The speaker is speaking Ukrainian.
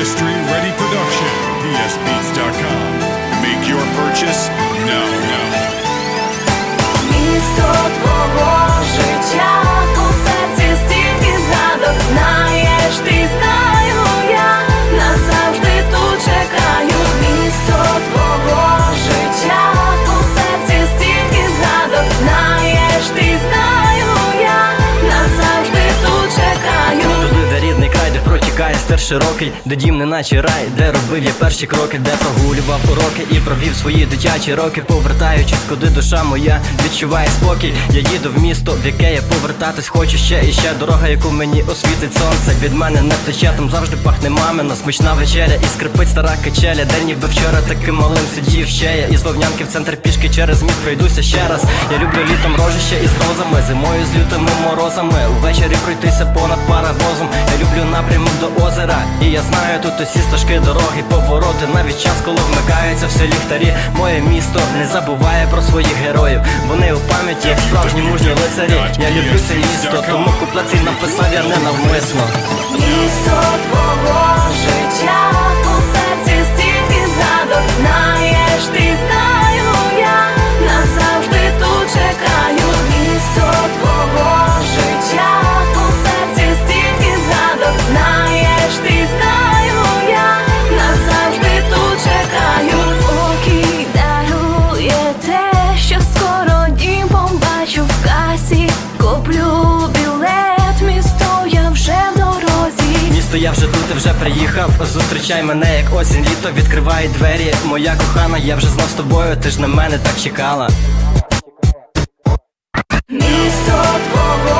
Industry Ready Production, psbeats.com. Make your purchase now, now. Широкий, де дім не наче рай, де робив я перші кроки, де прогулював уроки і провів свої дитячі роки, повертаючись, куди душа моя відчуває спокій. Я їду в місто, в яке я повертатись хочу ще і ще дорога, яку мені освітить сонце. Від мене не втече, там завжди пахне мамина, смачна вечеря і скрипить стара качеля. День ніби вчора таким малим сидів ще я із вовнянки в центр пішки через міст пройдуся ще раз. Я люблю літом рожище із грозами, зимою з лютими морозами. Увечері пройтися понад паровозом. Я знаю тут усі стежки, дороги, повороти. Навіть час, коли вмикаються всі ліхтарі. Моє місто не забуває про своїх героїв. Вони у пам'яті, як справжні мужні лицарі. Я люблю це місто, тому куплеці написав я ненавмисно. Місто я вже тут і вже приїхав. Зустрічай мене, як осінь, літо відкриває двері. Моя кохана, я вже знов з тобою, ти ж на мене так чекала. Місто твого